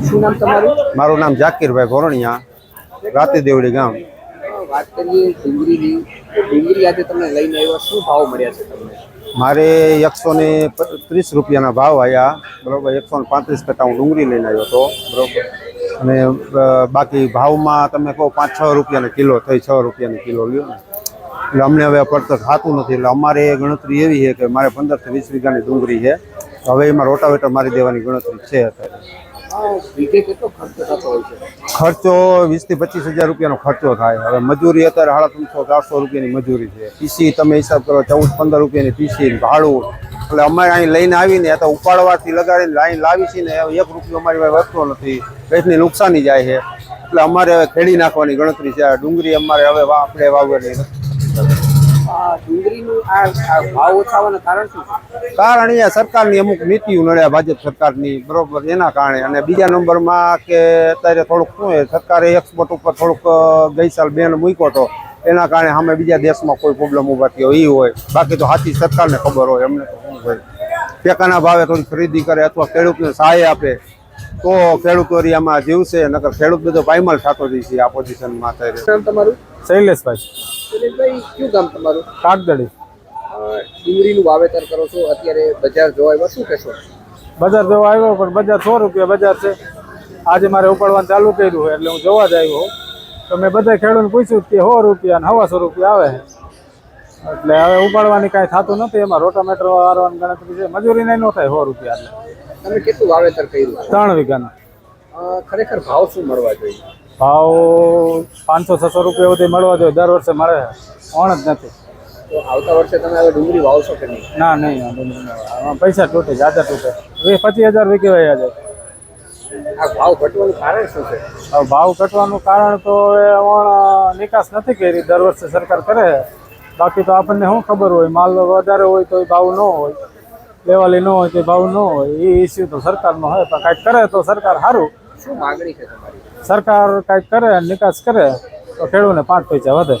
શું નામ તમારું? મારું નામ જાકીરભાઈ ગોરણિયા રાતી દેવડી ગામ. વાત કરીએ ડુંગળીની. ડુંગળી આજે તમને લઈને આવ્યા. શું ભાવ મળ્યા છે તમને? મારે એકસો ને ત્રીસ રૂપિયાના ભાવ આવ્યા. બરાબર એકસો ને પાંત્રીસ ટકા હું ડુંગળી લઈને આવ્યો હતો. બરોબર. અને બાકી ભાવમાં તમે કહો પાંચ છ રૂપિયાને કિલો થઈ છ રૂપિયાની કિલો લ્યો ને. એટલે અમને હવે પડતર થતું નથી. એટલે અમારે ગણતરી એવી છે કે મારે પંદરથી વીસ વીઘાની ડુંગળી છે. તો હવે એમાં રોટાવેટર મારી દેવાની ગણતરી છે અત્યારે. ખર્ચ વીસથી પચીસ હજાર રૂપિયાનો ખર્ચો થાય. હવે મજૂરી અત્યારે સાડા ત્રણસો ચારસો રૂપિયાની મજૂરી છે. પીસી તમે હિસાબ કરો ચૌદ પંદર રૂપિયાની પીસી ભાડું. એટલે અમારે અહીં લઈને આવીને તો ઉપાડવાથી લગાડીને લાઈન લાવી છે ને એક રૂપિયો અમારી પાસે વધતો નથી. વેચની નુકસાની જાય છે. એટલે અમારે હવે ખેડી નાખવાની ગણતરી છે. આ ડુંગળી અમારે હવે આપણે વાવવાની કારણ શું છે? કારણ અહીંયા સરકારની અમુક નીતિઓ નડ્યા ભાજપ સરકારની બરોબર એના કારણે. અને બીજા નંબરમાં કે અત્યારે થોડુંક શું હોય સરકારે એક્સપોર્ટ ઉપર થોડુંક ગઈ સાલ બેન મૂક્યો હતો. એના કારણે સામે બીજા દેશમાં કોઈ પ્રોબ્લેમ ઊભા થયો એ હોય. બાકી તો સાચી સરકારને ખબર હોય એમને તો શું હોય. ટેકાના ભાવે થોડી ખરીદી કરે અથવા ખેડૂતને સહાય આપે તો ખેડૂતો એરિયામાં જીવશે નકર ખેડૂત બધો પાયમાલ થતો જશે આ પોઝિશનમાં શૈલેષભાઈ. શૈલેષભાઈ કયું ગામ તમારું? કાગદડી ડુંગળીનું વાવેતર કરો છો? અત્યારે બજાર જોવા આવ્યા શું કહેશો? બજાર જોવા આવ્યો પણ બજાર સો રૂપિયા બજાર છે. આજે મારે ઉપાડવાનું ચાલુ કર્યું હોય એટલે હું જોવા જ આવ્યો. તો મેં બધા ખેડૂતને પૂછ્યું કે સો રૂપિયા અને હવાસો રૂપિયા આવે એટલે હવે ઉપાડવાની કાંઈ થતું નથી એમાં રોટામેટર વાળવાની ગણતરી છે. મજૂરી નહીં ન થાય સો રૂપિયા એટલે. તમે કેટલું વાવેતર કર્યું? ત્રણ વીઘાનું. ખરેખર ભાવ શું મળવા જોઈએ? ભાવ પાંચસો છસો રૂપિયા સુધી મળવા જોઈએ. દર વર્ષે મળે ઓણ જ નથી. તો આવતા વર્ષે તમે હવે ડુંગળી વાવશો કે નહીં? ના નહીં આ ડુંગળી પૈસા તૂટે જાજા તૂટે. વીસ પચીસ હજાર વહી જાય આ ભાવ ઘટવાનું કારણ શું છે? ભાવ ઘટવાનું કારણ તો એ નિકાસ નથી કરી દર વર્ષે સરકાર કરે. બાકી તો આપણને શું ખબર હોય માલ વધારે હોય તો ભાવ ન હોય લેવાલી ન હોય તો ભાવ ન હોય. એ ઇસ્યુ તો સરકારનો હોય પણ કાંઈક કરે તો સરકાર સારું. શું માગણી છે તમારી? સરકાર કાંઈક કરે નિકાસ કરે તો ખેડૂતને પાંચ પૈસા વધે.